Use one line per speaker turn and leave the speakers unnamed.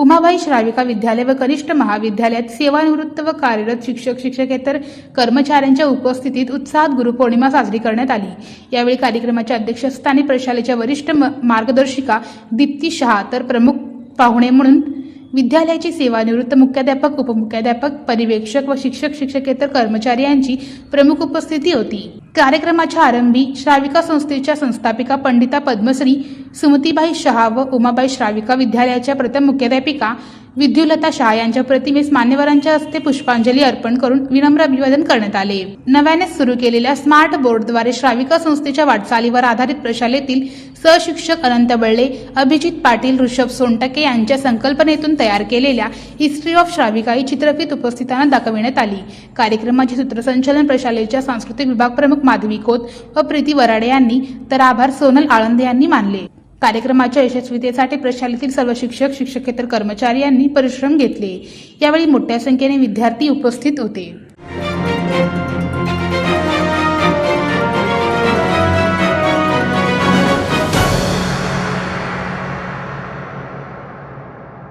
उमाबाई श्राविका विद्यालय व कनिष्ठ महाविद्यालयात सेवानिवृत्त व कार्यरत शिक्षक शिक्षकेतर कर्मचाऱ्यांच्या उपस्थितीत उत्साहात गुरुपौर्णिमा साजरी करण्यात आली. यावेळी कार्यक्रमाच्या अध्यक्षस्थानी प्रशालेच्या वरिष्ठ म- मार्गदर्शिका दीप्ती शहा तर प्रमुख पाहुणे म्हणून विद्यालयाचे सेवानिवृत्त मुख्याध्यापक उपमुख्याध्यापक परिवेक्षक व शिक्षक शिक्षकेतर कर्मचारी यांची प्रमुख उपस्थिती होती. कार्यक्रमाच्या आरंभी श्राविका संस्थेच्या संस्थापिका पंडिता पद्मश्री सुमतीबाई शहा व उमाबाई श्राविका विद्यालयाच्या प्रथम मुख्याध्यापिका विद्युलता शहा यांच्या प्रतिमेस मान्यवरांच्या हस्ते पुष्पांजली अर्पण करून विनम्र अभिवादन करण्यात आले. नव्याने सुरू केलेल्या स्मार्ट बोर्डद्वारे श्राविका संस्थेच्या वाटचालीवर आधारित प्रशालेतील सहशिक्षक अनंत बळ्ळे अभिजित पाटील ऋषभ सोनटके यांच्या संकल्पनेतून तयार केलेल्या हिस्ट्री ऑफ श्राविका ही चित्रफित उपस्थितांना दाखविण्यात आली. कार्यक्रमाचे सूत्रसंचालन प्रशालेच्या सांस्कृतिक विभाग प्रमुख माधवी खोत व प्रीती वराडे यांनी तर आभार सोनल आळंदे यांनी मानले. कार्यक्रमाच्या यशस्वीतेसाठी प्रशालेतील सर्व शिक्षक शिक्षकेतर कर्मचारी यांनी परिश्रम घेतले. यावेळी मोठ्या संख्येने विद्यार्थी उपस्थित होते.